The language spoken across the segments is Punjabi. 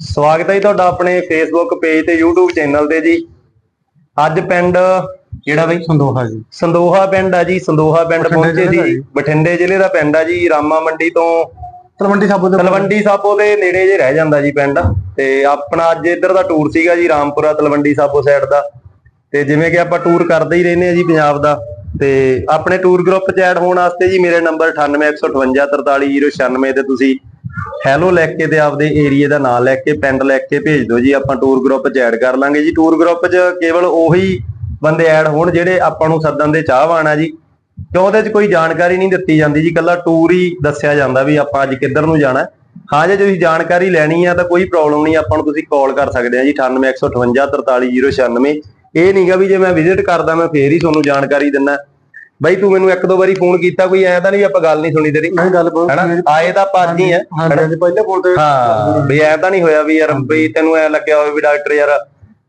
ਸਵਾਗਤ ਹੈ ਜੀ ਤੁਹਾਡਾ ਆਪਣੇ ਫੇਸਬੁੱਕ ਪੇਜ ਤੇ YouTube ਚੈਨਲ ਤੇ ਜੀ। ਅੱਜ ਪਿੰਡ ਕਿਹੜਾ ਬਈ? ਸੰਦੋਹਾ ਜੀ। ਸੰਦੋਹਾ ਪਿੰਡ ਆ ਜੀ ਸੰਦੋਹਾ ਪਿੰਡ ਪਹੁੰਚੇ ਜੀ। ਬਠਿੰਡੇ ਜ਼ਿਲ੍ਹੇ ਦਾ ਪਿੰਡ ਆ ਜੀ ਰਾਮਾ ਮੰਡੀ ਤੋਂ ਤਲਵੰਡੀ ਸਾਬੋ ਦੇ ਤਲਵੰਡੀ ਸਾਬੋ ਦੇ ਨੇੜੇ ਜੇ ਰਹਿ ਜਾਂਦਾ ਜੀ ਪਿੰਡ। ਤੇ ਆਪਣਾ ਅੱਜ ਇੱਧਰ ਦਾ ਟੂਰ ਸੀਗਾ ਜੀ ਰਾਮਪੁਰਾ ਤਲਵੰਡੀ ਸਾਬੋ ਸਾਈਡ ਦਾ। ਤੇ ਜਿਵੇਂ ਕਿ ਆਪਾਂ ਟੂਰ ਕਰਦੇ ਹੀ ਰਹਿੰਦੇ ਆ ਜੀ ਪੰਜਾਬ ਦਾ। ਤੇ ਆਪਣੇ ਟੂਰ ਗਰੁੱਪ ਚ ਐਡ ਹੋਣ ਵਾਸਤੇ ਜੀ ਮੇਰੇ ਨੰਬਰ 9815543096 ਤੇ ਤੁਸੀਂ ਹੈਲੋ ਲਿਖ ਕੇ ਤੇ ਆਪਦੇ ਏਰੀਆ ਦਾ ਨਾਮ ਲਿਖ ਕੇ, ਪਿੰਡ ਲਿਖ ਕੇ ਭੇਜ ਦਿਓ ਜੀ, ਆਪਾਂ ਟੂਰ ਗਰੁੱਪ ਚ ਐਡ ਕਰ ਲਾਂਗੇ ਜੀ। ਟੂਰ ਗਰੁੱਪ ਚ ਕੇਵਲ ਉਹੀ ਬੰਦੇ ਐਡ ਹੋਣ ਜਿਹੜੇ ਆਪਾਂ ਨੂੰ ਸੱਦਣ ਦੇ ਚਾਹਵਾਨ ਆ ਜੀ। ਕਿਉਂ ਉਹਦੇ ਚ ਕੋਈ ਜਾਣਕਾਰੀ ਨਹੀਂ ਦਿੱਤੀ ਜਾਂਦੀ ਜੀ ਕੱਲਾ ਟੂਰ ਹੀ ਦੱਸਿਆ ਜਾਂਦਾ ਵੀ ਆਪਾਂ ਅੱਜ ਕਿੱਧਰ ਨੂੰ ਜਾਣਾ। ਹਾਂ, ਜੇ ਤੁਸੀਂ ਜਾਣਕਾਰੀ ਲੈਣੀ ਆ ਤਾਂ ਕੋਈ ਪ੍ਰੋਬਲਮ ਨਹੀਂ, ਆਪਾਂ ਨੂੰ ਤੁਸੀਂ ਕਾਲ ਕਰ ਸਕਦੇ ਆ ਜੀ 9815543096 ਇਹ ਨਹੀਂਗਾ ਵੀ ਜੇ ਮੈਂ ਵਿਜ਼ਿਟ ਕਰਦਾ, ਮੈਂ ਫੇਰ ਹੀ ਤੁਹਾਨੂੰ ਜਾਣਕਾਰੀ ਦਿੰਦਾ। ਬਈ ਤੂੰ ਮੈਨੂੰ ਇੱਕ ਦੋ ਵਾਰੀ ਫੋਨ ਕੀਤਾ ਕੋਈ ਐਂ ਤਾਂ ਨਹੀਂ ਵੀ ਆਪਾਂ ਗੱਲ ਨਹੀਂ ਸੁਣੀ ਤੇਰੀ? ਨਹੀਂ ਗੱਲ ਬਹੁਤ ਹੈਨਾ? ਆਏ ਤਾਂ ਪੰਜ ਹੀ ਆ। ਹਾਂਜੀ ਹਾਂਜੀ ਪਹਿਲੇ ਤੇ ਹਾਂ ਵੀ ਐ ਤਾਂ ਨਹੀਂ ਹੋਇਆ ਵੀ ਯਾਰ ਵੀ ਤੈਨੂੰ ਐ ਲੱਗਿਆ ਹੋਵੇ ਵੀ ਡਾਕਟਰ ਯਾਰ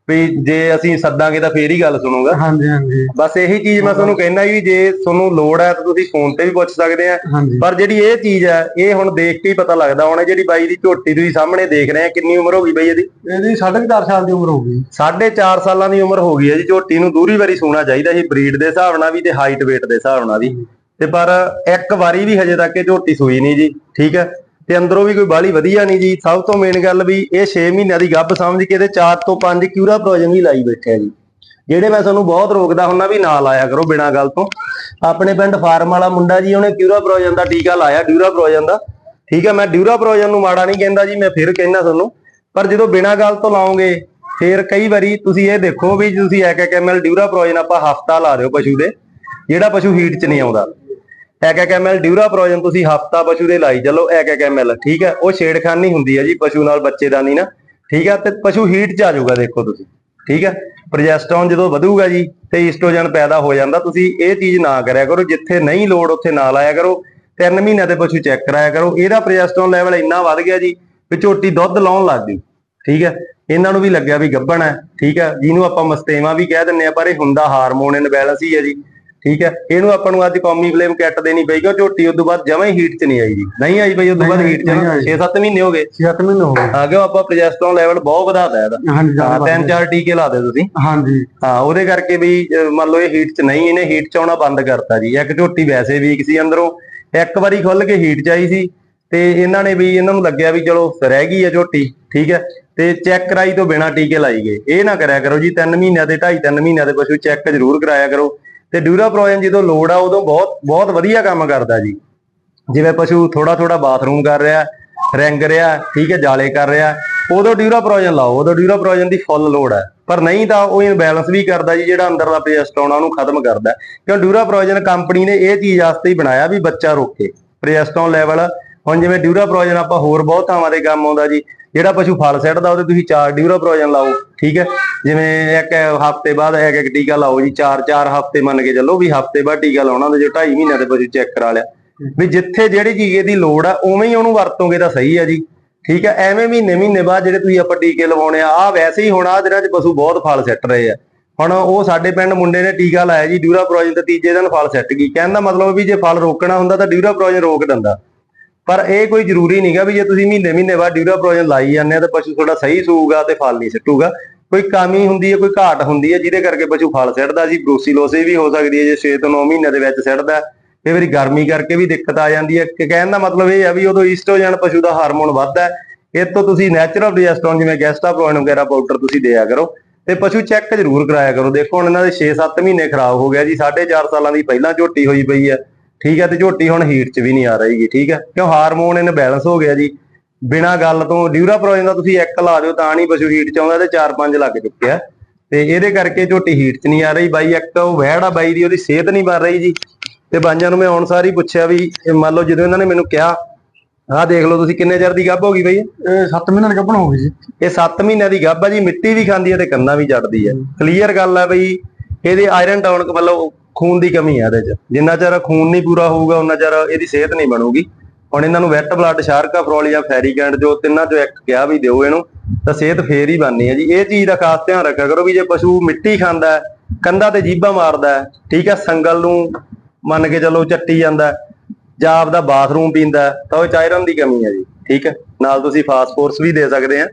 ਵੀ ਜੇ ਅਸੀਂ ਸੱਦਾਂਗੇ ਤਾਂ ਫੇਰ ਹੀ ਗੱਲ ਸੁਣੂਗਾ। ਹਾਂਜੀ ਹਾਂਜੀ। ਬਸ ਇਹੀ ਚੀਜ਼ ਮੈਂ ਤੁਹਾਨੂੰ ਕਹਿਣਾ ਵੀ ਜੇ ਤੁਹਾਨੂੰ ਲੋੜ ਹੈ ਤਾਂ ਤੁਸੀਂ ਫੋਨ ਤੇ ਵੀ ਪੁੱਛ ਸਕਦੇ ਆ। ਪਰ ਜਿਹੜੀ ਇਹ ਚੀਜ਼ ਹੈ ਇਹ ਹੁਣ ਦੇਖ ਕੇ ਹੀ ਪਤਾ ਲੱਗਦਾ ਹੁਣ ਜਿਹੜੀ ਬਾਈ ਦੀ ਝੋਟੀ ਤੁਸੀਂ ਸਾਹਮਣੇ ਦੇਖ ਰਹੇ ਆ ਕਿੰਨੀ ਉਮਰ ਹੋ ਗਈ ਬਈ ਇਹਦੀ? ਇਹਦੀ 4.5 ਸਾਲ ਦੀ ਉਮਰ ਹੋ ਗਈ। 4.5 ਸਾਲਾਂ ਦੀ ਉਮਰ ਹੋ ਗਈ ਹੈ ਜੀ ਝੋਟੀ ਨੂੰ ਦੂਰੀ ਵਾਰੀ ਸੋਣਾ ਚਾਹੀਦਾ ਸੀ ਬਰੀਡ ਦੇ ਹਿਸਾਬ ਨਾਲ ਵੀ ਤੇ ਹਾਈਟ weight ਦੇ ਹਿਸਾਬ ਨਾਲ ਵੀ। ਤੇ ਪਰ ਇੱਕ ਵਾਰੀ ਵੀ ਹਜੇ ਤੱਕ ਇਹ ਝੋਟੀ ਸੂਈ ਨਹੀਂ ਜੀ ਠੀਕ ਹੈ? ਤੇ ਅੰਦਰੋਂ ਵੀ ਕੋਈ ਬਾਲੀ ਵਧੀਆ ਨਹੀਂ ਜੀ। ਸਭ ਤੋਂ ਮੇਨ ਗੱਲ ਵੀ ਇਹ 6 ਮਹੀਨਿਆਂ ਦੀ ਗੱਭ ਸਮਝ ਕੇ ਤੇ 4 ਤੋਂ 5 ਕਿਊਰਾ ਪ੍ਰੋਜਨ ਵੀ ਲਾਈ ਬੈਠਿਆ ਜੀ। ਜਿਹੜੇ ਮੈਂ ਤੁਹਾਨੂੰ ਬਹੁਤ ਰੋਕਦਾ ਹੁੰਨਾ ਵੀ ਨਾ ਲਾਇਆ ਕਰੋ ਬਿਨਾਂ ਗੱਲ ਤੋਂ। ਆਪਣੇ ਪਿੰਡ ਫਾਰਮ ਵਾਲਾ ਮੁੰਡਾ ਜੀ, ਉਹਨੇ ਕਿਊਰਾ ਪ੍ਰੋਜਨ ਦਾ ਟੀਕਾ ਲਾਇਆ, ਡਿਊਰਾ ਪ੍ਰੋਜਨ ਦਾ। ਠੀਕ ਹੈ ਮੈਂ ਡਿਊਰਾ ਪ੍ਰੋਜਨ ਨੂੰ ਮਾੜਾ ਨਹੀਂ ਕਹਿੰਦਾ ਜੀ, ਮੈਂ ਫਿਰ ਕਹਿੰਦਾ ਤੁਹਾਨੂੰ। ਪਰ ਜਦੋਂ ਬਿਨਾਂ ਗੱਲ ਤੋਂ ਲਾਉਂਗੇ, ਫਿਰ ਕਈ ਵਾਰੀ ਤੁਸੀਂ ਇਹ ਦੇਖੋ ਵੀ ਤੁਸੀਂ ਇੱਕ ਇੱਕ ਐਮਐਲ ਡਿਊਰਾ ਪ੍ਰੋਜਨ ਆਪਾਂ ਹਫਤਾ ਲਾ ਦਿਓ ਪਸ਼ੂ ਦੇ, ਜਿਹੜਾ ਪਸ਼ੂ ਹੀਟ 'ਚ ਨਹੀਂ ਆਉਂਦਾ। ਇੱਕ ਇੱਕ ਐਮਐਲ ਡਿਊਰਾ ਪ੍ਰੋਜਨ ਤੁਸੀਂ ਹਫਤਾ ਪਸ਼ੂ ਦੇ ਲਾਈ ਚੱਲੋ, ਇੱਕ ਇੱਕ ਐਮਐਲ ਠੀਕ ਹੈ? ਉਹ ਛੇੜਖਾਨੀ ਹੁੰਦੀ ਹੈ ਜੀ ਪਸ਼ੂ ਨਾਲ ਬੱਚੇ ਨਾ ਠੀਕ ਹੈ? ਤੇ ਪਸ਼ੂ ਹੀਟ 'ਚ ਆ ਜਾਊਗਾ, ਦੇਖੋ ਤੁਸੀਂ, ਠੀਕ ਹੈ? ਪ੍ਰੋਜੈਸਟਰੋਨ ਜਦੋਂ ਵਧੂਗਾ ਜੀ ਤੇ ਈਸਟ੍ਰੋਜਨ ਪੈਦਾ ਹੋ ਜਾਂਦਾ, ਤੁਸੀਂ ਇਹ ਚੀਜ਼ ਨਾ ਕਰਿਆ ਕਰੋ, ਜਿੱਥੇ ਨਹੀਂ ਲੋੜ ਉੱਥੇ ਨਾ ਲਾਇਆ ਕਰੋ, ਤਿੰਨ ਮਹੀਨਿਆਂ ਦੇ ਪਸ਼ੂ ਚੈੱਕ ਕਰਾਇਆ ਕਰੋ, ਇਹਦਾ ਪ੍ਰੋਜੈਸਟਰੋਨ ਲੈਵਲ ਇੰਨਾ ਵੱਧ ਗਿਆ ਜੀ ਵੀ ਝੋਟੀ ਦੁੱਧ ਲਾਉਣ ਲੱਗ ਗਈ, ਠੀਕ ਹੈ? ਇਹਨਾਂ ਨੂੰ ਵੀ ਲੱਗਿਆ ਵੀ ਗੱਭਣ ਹੈ, ਠੀਕ ਹੈ? ਜਿਹਨੂੰ ਆਪਾਂ ਮਸਤੇਵਾ ਵੀ ਕਹਿ ਦਿੰਨੇ ਆ ਪਰ ਇਹ ਹੁੰਦਾ ਹਾਰਮੋਨ ਇਨਬੈਲੈਂਸ ਹੀ ਹੈ ਜੀ। ਠੀਕ ਹੈ? ਇਹਨੂੰ ਆਪਾਂ ਨੂੰ ਅੱਜ ਕੌਮੀ ਫਲੇਮ ਕਿੱਟ ਦੇਣੀ ਪਈ ਕਿਉਂ ਝੋਟੀ ਉਦੋਂ ਬਾਅਦ ਜਮਾਂ ਹੀ ਹੀਟ 'ਚ ਨਹੀਂ ਆਈ ਜੀ ਨਹੀਂ ਆਈ ਬਈ ਉਦੋਂ ਬਾਅਦ ਹੀਟ 'ਚ ਨਹੀਂ ਆਈ। 6-7 ਮਹੀਨੇ ਹੋ ਗਏ। 7 ਮਹੀਨੇ ਹੋ ਗਏ। ਆ ਕਿਉਂ ਆਪਾਂ ਪ੍ਰੋਜੈਸਟਰੋਨ ਲੈਵਲ ਬਹੁਤ ਵਧਾਤਾ ਇਹਦਾ। ਹਾਂਜੀ ਤਿੰਨ ਚਾਰ ਟੀਕੇ ਲਾ ਦੇ ਤੁਸੀਂ। ਹਾਂਜੀ। ਹਾਂ ਉਹਦੇ ਕਰਕੇ ਵੀ ਮੰਨ ਲਓ ਇਹ ਹੀਟ 'ਚ ਨਹੀਂ ਇਹਨੇ ਹੀਟ 'ਚ ਆਉਣਾ ਬੰਦ ਕਰਤਾ ਜੀ। ਇੱਕ ਝੋਟੀ ਵੈਸੇ ਵੀਕ ਸੀ ਅੰਦਰੋਂ ਇੱਕ ਵਾਰੀ ਖੁੱਲ ਕੇ ਹੀਟ 'ਚ ਆਈ ਸੀ। ਤੇ ਇਹਨਾਂ ਨੇ ਵੀ ਇਹਨਾਂ ਨੂੰ ਲੱਗਿਆ ਵੀ ਚਲੋ ਰਹਿ ਗਈ ਹੈ ਝੋਟੀ ਠੀਕ ਹੈ? ਤੇ ਚੈੱਕ ਕਰਾਈ ਤੋਂ ਬਿਨਾ ਟੀਕੇ ਲਾਈ ਗਏ। ਇਹ ਨਾ ਕਰਿਆ ਕਰੋ ਜੀ 3 ਮਹੀਨਿਆਂ ਦੇ 2.5 3 ਮਹੀਨਿਆਂ ਦੇ ਪਸ਼ੂ ਚੈੱਕ ਜ਼ਰੂਰ ਕਰਾਇਆ ਕਰੋ। ਤੇ ਡਿਊਰਾ ਪ੍ਰੋਜਨ ਜਦੋਂ ਲੋੜ ਆ, ਉਦੋਂ ਬਹੁਤ ਬਹੁਤ ਵਧੀਆ ਕੰਮ ਕਰਦਾ ਜੀ। ਜਿਵੇਂ ਪਸ਼ੂ ਥੋੜਾ ਥੋੜਾ ਬਾਥਰੂਮ ਕਰ ਰਿਹਾ ਰਿੰਗ ਰਿਹਾ, ਠੀਕ ਹੈ, ਜਾਲੇ ਕਰ ਰਿਹਾ, ਉਦੋਂ ਡਿਊਰਾ ਪ੍ਰੋਜਨ ਲਾਓ, ਉਦੋਂ ਡਿਊਰਾ ਪ੍ਰੋਜਨ ਦੀ ਫੁੱਲ ਲੋੜ ਹੈ। ਪਰ ਨਹੀਂ ਤਾਂ ਉਹ ਇਨਬੈਲੈਂਸ ਵੀ ਕਰਦਾ ਜੀ, ਜਿਹੜਾ ਅੰਦਰਲਾ ਪ੍ਰੋਜੈਸਟਰੋਨ ਆ ਉਹਨੂੰ ਖਤਮ ਕਰਦਾ। ਕਿਉਂ ਡਿਊਰਾ ਪ੍ਰੋਜਨ ਕੰਪਨੀ ਨੇ ਇਹ ਚੀਜ਼ ਵਾਸਤੇ ਹੀ ਬਣਾਇਆ ਵੀ ਬੱਚਾ ਰੋਕੇ। ਪ੍ਰੋਜੈਸਟਰੋਨ ਲੈਵਲ ਹੁਣ ਜਿਵੇਂ ਡਿਊਰਾ ਪ੍ਰੋਜਨ ਆਪਾਂ ਹੋਰ ਬਹੁਤ ਥਾਵਾਂ ਤੇ ਕੰਮ ਆਉਂਦਾ ਜੀ, ਜਿਹੜਾ ਪਸ਼ੂ ਫਲ ਸੈੱਟਦਾ ਉਹਦੇ ਤੁਸੀਂ ਚਾਰ ਡਿਊਰਾ ਪ੍ਰੋਜਨ ਲਾਓ, ਠੀਕ ਹੈ? ਜਿਵੇਂ ਇੱਕ ਹਫ਼ਤੇ ਬਾਅਦ ਇੱਕ ਇੱਕ ਟੀਕਾ ਲਾਓ ਜੀ, ਚਾਰ ਚਾਰ ਹਫ਼ਤੇ ਮੰਨ ਕੇ ਚੱਲੋ ਵੀ ਹਫ਼ਤੇ ਬਾਅਦ ਟੀਕਾ ਲਾਉਣਾ ਤੇ ਜੋ 2.5 ਮਹੀਨਿਆਂ ਦੇ ਪਸ਼ੂ ਚੈੱਕ ਕਰਾ ਲਿਆ। ਵੀ ਜਿੱਥੇ ਜਿਹੜੀ ਚੀਜ਼ ਦੀ ਲੋੜ ਆ, ਉਵੇਂ ਹੀ ਉਹਨੂੰ ਵਰਤੋਗੇ ਤਾਂ ਸਹੀ ਆ ਜੀ, ਠੀਕ ਹੈ? ਐਵੇਂ ਮਹੀਨੇ ਮਹੀਨੇ ਬਾਅਦ ਜਿਹੜੇ ਤੁਸੀਂ ਆਪਾਂ ਟੀਕੇ ਲਵਾਉਣੇ ਆ ਆ ਵੈਸੇ ਹੀ ਹੁਣ ਆ ਦਿਨਾਂ 'ਚ ਪਸ਼ੂ ਬਹੁਤ ਫਲ ਸੱਟ ਰਹੇ ਆ। ਹੁਣ ਉਹ ਸਾਡੇ ਪਿੰਡ ਮੁੰਡੇ ਨੇ ਟੀਕਾ ਲਾਇਆ ਜੀ, ਡਿਊਰਾ ਪ੍ਰੋਜਨ ਤੇ ਤੀਜੇ ਦਿਨ ਫਲ ਸੱਟ ਗਈ। ਕਹਿਣ ਦਾ ਮਤਲਬ ਵੀ ਜੇ ਫਲ ਰੋਕਣਾ ਹੁੰਦਾ ਤਾਂ ਡਿਊਰਾ ਪ੍ਰੋਜਨ ਰੋਕ ਦਿੰਦਾ। ਪਰ ਇਹ ਕੋਈ ਜ਼ਰੂਰੀ ਨਹੀਂਗਾ ਵੀ ਜੇ ਤੁਸੀਂ ਮਹੀਨੇ ਮਹੀਨੇ ਬਾਅਦ ਡਿਊਰਾ ਪ੍ਰੋਜਨ ਲਾਈ ਜਾਂਦੇ ਆ ਤਾਂ ਪਸ਼ੂ ਤੁਹਾਡਾ ਸਹੀ ਸੂਗਾ ਤੇ ਫਲ ਨਹੀਂ ਸੱਟੂਗਾ। ਕੋਈ ਕਮੀ ਹੁੰਦੀ ਹੈ ਕੋਈ ਘਾਟ ਹੁੰਦੀ ਹੈ ਜਿਹਦੇ ਕਰਕੇ ਪਸ਼ੂ ਫਲ ਸਿੱਟਦਾ ਜੀ ਬਰੂਸੀਲੋਸਿਸ ਵੀ ਹੋ ਸਕਦੀ ਹੈ ਜੇ 6 ਤੋਂ 9 ਮਹੀਨੇ ਦੇ ਵਿੱਚ ਸਿੱਟਦਾ ਕਈ ਵਾਰੀ ਗਰਮੀ ਕਰਕੇ ਵੀ ਦਿੱਕਤ ਆ ਜਾਂਦੀ ਹੈ ਕਿ ਕਹਿਣ ਦਾ ਮਤਲਬ ਇਹ ਆ ਵੀ ਉਦੋਂ ਈਸਟ੍ਰੋਜਨ ਪਸ਼ੂ ਦਾ ਹਾਰਮੋਨ ਵੱਧਦਾ ਇਹ ਤੋਂ ਤੁਸੀਂ ਨੈਚੁਰਲ ਪ੍ਰੋਜੈਸਟਰੋਨ ਜਿਵੇਂ ਗੈਸਟਾਪ੍ਰੋਨ ਵਗੈਰਾ ਪਾਊਡਰ ਤੁਸੀਂ ਦਿਆ ਕਰੋ। ਤੇ ਪਸ਼ੂ ਚੈੱਕ ਜ਼ਰੂਰ ਕਰਾਇਆ ਕਰੋ। ਦੇਖੋ ਹੁਣ ਇਹਨਾਂ ਦੇ 6-7 ਮਹੀਨੇ ਖਰਾਬ ਹੋ ਗਿਆ ਜੀ। 4.5 ਸਾਲਾਂ ਦੀ ਪਹਿਲਾਂ ਝੋਟੀ ਹੋਈ ਪਈ ਹੈ ਠੀਕ ਹੈ ਤੇ ਝੋਟੀ ਹੁਣ ਹੀਟ 'ਚ ਵੀ ਨਹੀਂ ਆ ਰਹੀਗੀ ਠੀਕ ਹੈ ਕਿਉਂ ਹਾਰਮੋਨ ਇਹਨੇ ਬੈਲੈਂਸ ਹੋ ਗਿਆ ਜੀ। ਬਿਨਾ ਗੱਲ ਤੋਂ ਡਿਊਰਾ ਪ੍ਰੋਜਨ ਦਾ ਤੁਸੀਂ ਇੱਕ ਲਾ ਦਿਓ ਤਾਂ ਨਹੀਂ ਪਸ਼ੂ ਹੀਟ 'ਚ ਆਉਂਦਾ ਤੇ 4-5 ਲੱਗ ਚੁੱਕਿਆ। ਤੇ ਇਹਦੇ ਕਰਕੇ ਝੋਟੀ ਹੀਟ 'ਚ ਨਹੀਂ ਆ ਰਹੀ। ਬਾਈ ਇੱਕ ਉਹ ਵਹਿੜ ਆ ਬਾਈ ਦੀ ਉਹਦੀ ਸਿਹਤ ਨਹੀਂ ਬਣ ਰਹੀ ਜੀ। ਤੇ ਬਾਂਝਾਂ ਨੂੰ ਮੈਂ ਹੁਣ ਸਾਰੀ ਪੁੱਛਿਆ ਵੀ ਮੰਨ ਲਓ ਜਦੋਂ ਇਹਨਾਂ ਨੇ ਮੈਨੂੰ ਕਿਹਾ ਆਹ ਦੇਖ ਲਓ ਤੁਸੀਂ ਕਿੰਨੇ ਚਿਰ ਦੀ ਗੱਭ ਹੋ ਗਈ ਬਈ? ਇਹ 7 ਮਹੀਨੇ ਦੀ ਗੱਭਣ ਹੋ ਗਈ ਜੀ। ਇਹ 7 ਮਹੀਨਿਆਂ ਦੀ ਗੱਭ ਆ ਜੀ ਮਿੱਟੀ ਵੀ ਖਾਂਦੀ ਹੈ ਤੇ ਕੰਨਾਂ ਵੀ ਜੜਦੀ ਹੈ। ਕਲੀਅਰ ਗੱਲ ਹੈ ਬਈ ਇਹਦੇ ਆਇਰਨ ਟਾਊਨ ਮਤਲਬ ਖੂਨ ਦੀ ਕਮੀ ਹੈ ਇਹਦੇ 'ਚ। ਜਿੰਨਾ ਚਿਰ ਖੂਨ ਨਹੀਂ ਪੂਰਾ ਹੋਊਗਾ ਉਹਨਾਂ ਚਿਰ ਇਹਦੀ ਸਿਹਤ ਨਹੀਂ ਬਣੂਗੀ। ਹੁਣ ਇਹਨਾਂ ਨੂੰ ਵੈਟ ਬਲੱਡ ਸ਼ਾਰਕਾ ਫਰੋਲ ਜਾਂ ਜੋ ਤਿੰਨਾਂ ਚੋਂ ਇੱਕ ਕਿਹਾ ਵੀ ਦਿਓ ਇਹਨੂੰ ਤਾਂ ਸਿਹਤ ਫੇਰ ਹੀ ਬਣਨੀ ਹੈ ਜੀ। ਇਹ ਚੀਜ਼ ਦਾ ਖਾਸ ਧਿਆਨ ਰੱਖਿਆ ਕਰੋ ਵੀ ਜੇ ਪਸ਼ੂ ਮਿੱਟੀ ਖਾਂਦਾ ਹੈ, ਕੰਧਾਂ ਤੇ ਜੀਭਾਂ ਮਾਰਦਾ ਹੈ, ਠੀਕ ਹੈ ਸੰਗਲ ਨੂੰ ਮੰਨ ਕੇ ਚੱਲੋ ਚੱਟੀ ਜਾਂਦਾ ਜਾਂ ਆਪਦਾ ਬਾਥਰੂਮ ਪੀਂਦਾ ਤਾਂ ਉਹ ਚਾਇਰਨ ਦੀ ਕਮੀ ਹੈ ਜੀ ਠੀਕ ਹੈ। ਨਾਲ ਤੁਸੀਂ ਫਾਸਫੋਰਸ ਵੀ ਦੇ ਸਕਦੇ ਆ।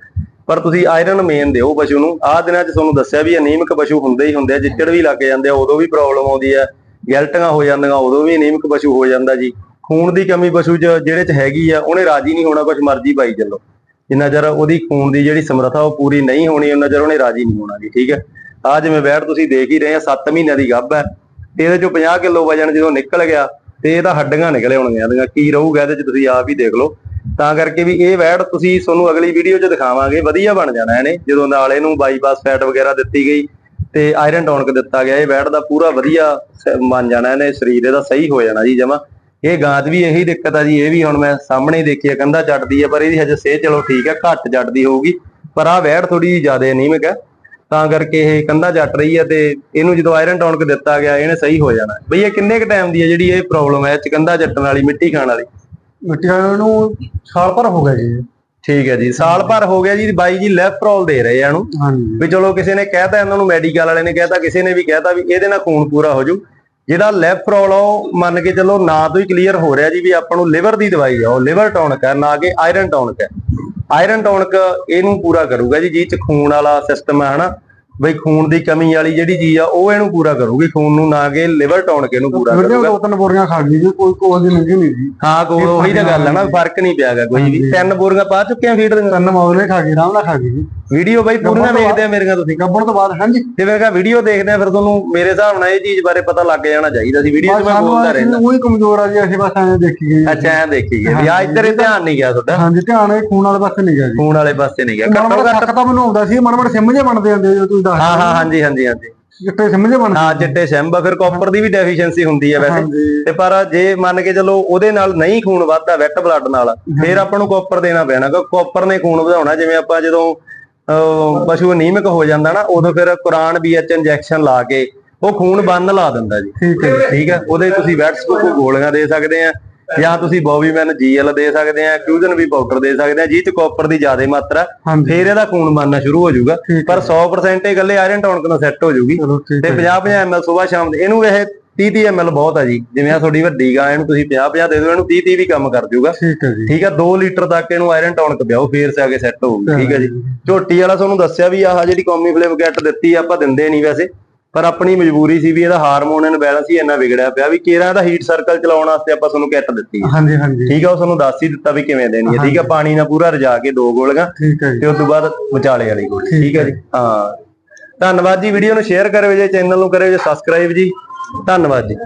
ਪਰ ਤੁਸੀਂ ਆਇਰਨ ਮੇਨ ਦਿਓ ਪਸ਼ੂ ਨੂੰ। ਆਹ ਦਿਨਾਂ 'ਚ ਤੁਹਾਨੂੰ ਦੱਸਿਆ ਵੀ ਅਨੀਮਿਕ ਪਸ਼ੂ ਹੁੰਦੇ ਹੀ ਹੁੰਦੇ ਆ। ਜਿੱਚੜ ਵੀ ਲੱਗ ਜਾਂਦੇ ਆ, ਉਦੋਂ ਵੀ ਪ੍ਰੋਬਲਮ ਆਉਂਦੀ ਹੈ ਗੈਲਟੀਆਂ ਹੋ ਜਾਂਦੀਆਂ, ਉਦੋਂ ਵੀ ਅਨੀਮਿਕ ਪਸ਼ੂ ਹੋ ਜਾਂਦਾ ਜੀ। ਖੂਨ ਦੀ ਕਮੀ ਪਸ਼ੂ 'ਚ ਜਿਹੜੇ 'ਚ ਹੈਗੀ ਆ, ਉਹਨੇ ਰਾਜੀ ਨਹੀਂ ਹੋਣਾ, ਕੁਛ ਮਰਜ਼ੀ ਪਾਈ ਚੱਲੋ। ਜਿੰਨਾ ਚਿਰ ਉਹਦੀ ਖੂਨ ਦੀ ਜਿਹੜੀ ਸਮਰੱਥਾ ਉਹ ਪੂਰੀ ਨਹੀਂ ਹੋਣੀ ਉਹਨਾਂ ਚਿਰ ਉਹਨੇ ਰਾਜੀ ਨਹੀਂ ਹੋਣਾ ਜੀ, ਠੀਕ ਹੈ ਆ ਜਿਵੇਂ ਬੈਠ ਤੁਸੀਂ ਦੇਖ ਹੀ ਰਹੇ ਆ 7 ਮਹੀਨਿਆਂ ਦੀ ਗੱਭ ਹੈ ਤੇ ਇਹਦੇ ਚੋਂ 50 ਕਿਲੋ ਵਜਨ ਜਦੋਂ ਨਿਕਲ ਗਿਆ, ਤੇ ਇਹਦਾ ਹੱਡੀਆਂ ਨਿਕਲੇ ਹੋਣਗੀਆਂ ਇਹਦੀਆਂ ਕੀ ਰਹੂਗਾ, ਇਹਦੇ ਚ ਤੁਸੀਂ ਆਪ ਹੀ ਦੇਖ ਲਓ। ਤਾਂ ਕਰਕੇ ਵੀ ਇਹ ਵੈੜ ਤੁਸੀਂ ਤੁਹਾਨੂੰ ਅਗਲੀ ਵੀਡੀਓ 'ਚ ਦਿਖਾਵਾਂਗੇ। ਵਧੀਆ ਬਣ ਜਾਣਾ ਇਹਨੇ, ਜਦੋਂ ਨਾਲ ਇਹਨੂੰ ਬਾਈਪਾਸ ਫੈਟ ਵਗੈਰਾ ਦਿੱਤੀ ਗਈ ਤੇ ਆਇਰਨ ਟੌਨਕ ਦਿੱਤਾ ਗਿਆ। ਇਹ ਵੈੜ ਦਾ ਪੂਰਾ ਵਧੀਆ ਬਣ ਜਾਣਾ ਇਹਨੇ, ਸਰੀਰ ਇਹਦਾ ਸਹੀ ਹੋ ਜਾਣਾ ਜੀ ਜਮਾ। ਇਹ ਗਾਂਦ ਵੀ ਇਹੀ ਦਿੱਕਤ ਆ ਜੀ, ਇਹ ਵੀ ਹੁਣ ਮੈਂ ਸਾਹਮਣੇ ਹੀ ਦੇਖੀ ਆ, ਕੰਧਾ ਚੱਟਦੀ ਆ, ਪਰ ਇਹਦੀ ਹਜੇ ਸੇ ਚਲੋ ਠੀਕ ਹੈ ਘੱਟ ਜੱਟਦੀ ਹੋਊਗੀ। ਪਰ ਆ ਵੈੜ ਥੋੜੀ ਜ਼ਿਆਦਾ ਅਨੀਮਿਕ ਹੈ ਤਾਂ ਕਰਕੇ ਇਹ ਕੰਧਾ ਜੱਟ ਰਹੀ ਹੈ ਤੇ ਇਹਨੂੰ ਜਦੋਂ ਆਇਰਨ ਟੌਨਕ ਦਿੱਤਾ ਗਿਆ, ਇਹਨੇ ਸਹੀ ਹੋ ਜਾਣਾ। ਬਈ ਇਹ ਕਿੰਨੇ ਕ ਟਾਈਮ ਦੀ ਹੈ ਜਿਹੜੀ ਇਹ ਪ੍ਰੋਬਲਮ ਹੈ ਚਕੰਦਾ ਜੱਟਣ ਵਾਲੀ, ਮਿੱਟੀ ਖਾਣ ਵਾਲੀ? ਮਿੱਟੀਆਂ ਨੂੰ ਸਾਲ ਭਰ ਹੋ ਗਿਆ ਜੀ। ਠੀਕ ਹੈ ਜੀ ਸਾਲ ਭਰ ਹੋ ਗਿਆ ਜੀ ਬਾਈ ਜੀ ਲੈਫਰੋਲ ਦੇ ਰਹੇ ਆ ਇਹਨੂੰ। ਵੀ ਚਲੋ ਕਿਸੇ ਨੇ ਕਹਿਤਾ ਇਹਨਾਂ ਨੂੰ ਮੈਡੀਕਲ ਵਾਲੇ ਨੇ ਕਹਿਤਾ ਕਿਸੇ ਨੇ ਵੀ ਕਹਿਤਾ ਵੀ ਇਹਦੇ ਨਾਲ ਖੂਨ ਪੂਰਾ ਹੋ ਜੂ। ਜਿਹੜਾ ਲੈਫਰੋਲ ਆ ਉਹ ਮੰਨ ਕੇ ਚੱਲੋ ਨਾਂ ਤੋਂ ਹੀ ਕਲੀਅਰ ਹੋ ਰਿਹਾ ਜੀ ਵੀ ਆਪਾਂ ਨੂੰ ਲਿਵਰ ਦੀ ਦਵਾਈ ਆ ਉਹ ਲਿਵਰ ਟੌਨਕ ਹੈ ਨਾ ਕਿ ਆਇਰਨ ਟੌਨਕ ਹੈ ਆਇਰਨ ਟੌਨਕ ਇਹਨੂੰ ਪੂਰਾ ਕਰੂਗਾ ਜੀ ਜਿਹ ਚ ਖੂਨ ਵਾਲਾ ਸਿਸਟਮ ਹੈ ਹਨਾ। ਬਈ ਖੂਨ ਦੀ ਕਮੀ ਵਾਲੀ ਜਿਹੜੀ ਚੀਜ਼ ਆ ਉਹ ਇਹਨੂੰ ਪੂਰਾ ਕਰੂਗੀ ਖੂਨ ਨੂੰ ਨਾ ਕਿ ਲਿਵਰ ਟੌਨਕ ਇਹਨੂੰ ਪੂਰਾ ਕਰੂਗਾ। ਦੋ ਤਿੰਨ ਬੋਰੀਆਂ ਖਾ ਗਈ ਜੀ ਕੋਈ ਕੋਲ ਦੀ ਲੰਗੀ ਨਹੀਂ ਜੀ। ਹਾਂ ਕੋਈ ਉਹੀ ਤਾਂ ਗੱਲ ਹੈ ਨਾ ਫ਼ਰਕ ਨਹੀਂ ਪਿਆਗਾ ਕੋਈ ਵੀ। ਤਿੰਨ ਬੋਰੀਆਂ ਪਾ ਚੁੱਕੇ ਆ ਫੀਡ ਦੀਆਂ ਤਿੰਨ ਮੌਲੇ ਖਾ ਗਈ ਆਰਾਮ ਨਾਲ ਖਾ ਗਈ ਜੀ। ਵੀਡੀਓ ਬਾਈ ਪੂਰੀਆਂ ਵੇਖਦੇ ਆ ਮੇਰੀਆਂ ਤੁਸੀਂ। ਗੱਬਣ ਤੋਂ ਬਾਅਦ ਹਾਂਜੀ। ਤੇ ਮੈਂ ਕਿਹਾ ਵੀਡੀਓ ਦੇਖਦੇ ਆ ਫਿਰ ਤੁਹਾਨੂੰ ਮੇਰੇ ਹਿਸਾਬ ਨਾਲ ਇਹ ਚੀਜ਼ ਬਾਰੇ ਪਤਾ ਲੱਗ ਜਾਣਾ ਚਾਹੀਦਾ ਸੀ। ਵੀਡੀਓ 'ਚ ਮੈਂ ਬੋਲਦਾ ਰਹਿੰਦਾ। ਉਹੀ ਕਮਜ਼ੋਰ ਆ ਜੀ ਅਸੀਂ ਬਸ ਐਂ ਦੇਖੀ ਗਏ। ਅੱਛਾ ਐ ਦੇਖੀ ਗਏ। ਵੀ ਆ ਇੱਧਰ ਧਿਆਨ ਨਹੀਂ ਗਿਆ ਤੁਹਾਡਾ। ਹਾਂਜੀ ਧਿਆਨ ਇਹ ਖੂਨ ਵਾਲੇ ਪਾਸੇ ਨਹੀਂ ਗਿਆ ਜੀ। ਖੂਨ ਵਾਲੇ ਪਾਸੇ ਨਹੀਂ ਗਿਆ। ਘੱਟੋ ਘੱਟ ਤਾਂ ਮੈਨੂੰ ਆਉਂਦਾ ਸੀ ਮਾੜਾ ਮਾੜਾ ਸਿਮ ਜੇ ਬਣਦੇ ਜਾਂਦੇ ਜੋ ਦੱਸ ਹਾਂ। ਹਾਂ ਹਾਂਜੀ ਹਾਂਜੀ ਹਾਂਜੀ। ਚਿੱਟੇ ਸਿਮ ਜੇ ਹਾਂ ਚਿੱਟੇ ਸ਼ੈਂਬਾ ਫਿਰ ਕਾਪਰ ਦੀ ਵੀ ਡੈਫੀਸ਼ੀਐਂਸੀ ਹੁੰਦੀ ਹੈ ਵੈਸੇ। ਤੇ ਪਰ ਜੇ ਮੰਨ ਕੇ ਚੱਲੋ ਉਹਦੇ ਨਾਲ ਨਹੀਂ ਖੂਨ ਵੱਧਦਾ ਵੈਟ ਬਲੱਡ ਨਾਲ ਫਿਰ ਆਪਾਂ ਨੂੰ ਕਾਪਰ ਦੇਣਾ ਪੈਣਾ ਕਿਉਂਕਿ ਕਾਪਰ ਨੇ ਖੂਨ ਵਧਾਉਣਾ ਜਿਵੇਂ ਆਪਾਂ ਜਦੋਂ ਪਸ਼ੂ ਅਨੀਮਿਕ ਹੋ ਜਾਂਦਾ ਨਾ ਉਦੋਂ ਫਿਰ ਕੁਰਾਨ ਬੀਐਚ ਇੰਜੈਕਸ਼ਨ ਲਾ ਕੇ ਉਹ ਖੂਨ ਬੰਨ ਲਾ ਦਿੰਦਾ ਜੀ। ਠੀਕ ਹੈ ਠੀਕ ਹੈ? ਉਹਦੇ ਤੁਸੀਂ ਵੈਟਸ ਕੋ ਗੋਲੀਆਂ ਦੇ ਸਕਦੇ ਆ। ਜਾਂ ਤੁਸੀਂ ਬੋਬੀਮੈਨ ਜੀਐਲ ਦੇ ਸਕਦੇ ਆ ਕਿਊਜ਼ਨ ਵੀ ਪਾਊਡਰ ਦੇ ਸਕਦੇ ਆ ਜਿਹ ਚ ਕਾਪਰ ਦੀ ਜ਼ਿਆਦਾ ਮਾਤਰਾ ਫੇਰ ਇਹਦਾ ਖੂਨ ਬਣਨਾ ਸ਼ੁਰੂ ਹੋ ਜਾਊਗਾ ਪਰ 100% ਇਹ ਗੱਲੇ ਆਇਰਨ ਟੌਨਕ ਨਾਲ ਸੈੱਟ ਹੋ ਜਾਊਗੀ। ਤੇ ਹੈ 50 50 ml ਸਵੇਰ ਸ਼ਾਮ ਦੇ ਇਹਨੂੰ ਇਹ 30 30 ml ਬਹੁਤ ਆ ਜੀ। ਜਿਵੇਂ ਆ ਤੁਹਾਡੀ ਵੱਡੀ ਗਾਂ ਇਹਨੂੰ ਤੁਸੀਂ 50 50 ਦੇ ਦਿਓ ਇਹਨੂੰ 30 30 ਵੀ ਕੰਮ ਕਰ ਜਾਊਗਾ। ਠੀਕ ਹੈ ਜੀ। ਠੀਕ ਆ 2 ਲੀਟਰ ਤੱਕ ਇਹਨੂੰ ਆਇਰਨ ਟੌਨਕ ਪਿਆਓ ਫੇਰ ਸੇ ਅੱਗੇ ਸੈੱਟ ਹੋਊਗੀ ਠੀਕ ਹੈ ਜੀ। ਝੋਟੀ ਵਾਲਾ ਤੁਹਾਨੂੰ ਦੱਸਿਆ ਵੀ ਆਹ ਜਿਹੜੀ ਕੌਮੀ ਫਲੇਮ ਕਿੱਟ ਦਿੱਤੀ ਆ, ਆਪਾਂ ਦਿੰਦੇ ਨਹੀਂ ਵੈਸੇ। ਪਰ ਆਪਣੀ ਮਜਬੂਰੀ ਸੀ ਵੀ ਇਹਦਾ ਹਾਰਮੋਨ ਇਨਬੈਲੈਂਸ ਹੀ ਇੰਨਾ ਵਿਗੜਿਆ ਪਿਆ ਵੀ ਕੇਰਾਂ ਦਾ ਹੀਟ ਸਰਕਲ ਚਲਾਉਣ ਵਾਸਤੇ ਆਪਾਂ ਤੁਹਾਨੂੰ ਕਿੱਟ ਦਿੱਤੀ ਹੈ। ਹਾਂਜੀ ਹਾਂਜੀ। ਠੀਕ ਆ ਉਹ ਤੁਹਾਨੂੰ ਦੱਸ ਹੀ ਦਿੱਤਾ ਵੀ ਕਿਵੇਂ ਦੇਣੀ ਹੈ। ਠੀਕ ਆ ਪਾਣੀ ਨਾਲ ਪੂਰਾ ਰਜਾ ਕੇ ਦੋ ਗੋਲੀਆਂ ਹੈ ਜੀ। ਤੇ ਉਸ ਤੋਂ ਬਾਅਦ ਵਿਚਾਲੇ ਵਾਲੀ ਗੋਲੀ। ਠੀਕ ਹੈ ਜੀ। ਹਾਂ। ਧੰਨਵਾਦ ਜੀ। ਵੀਡੀਓ ਨੂੰ ਸ਼ੇਅਰ ਕਰਿਓ ਜੀ ਚੈਨਲ ਨੂੰ ਕਰਿਓ ਜੀ ਸਬਸਕ੍ਰਾਈਬ ਜੀ। ਧੰਨਵਾਦ ਜੀ।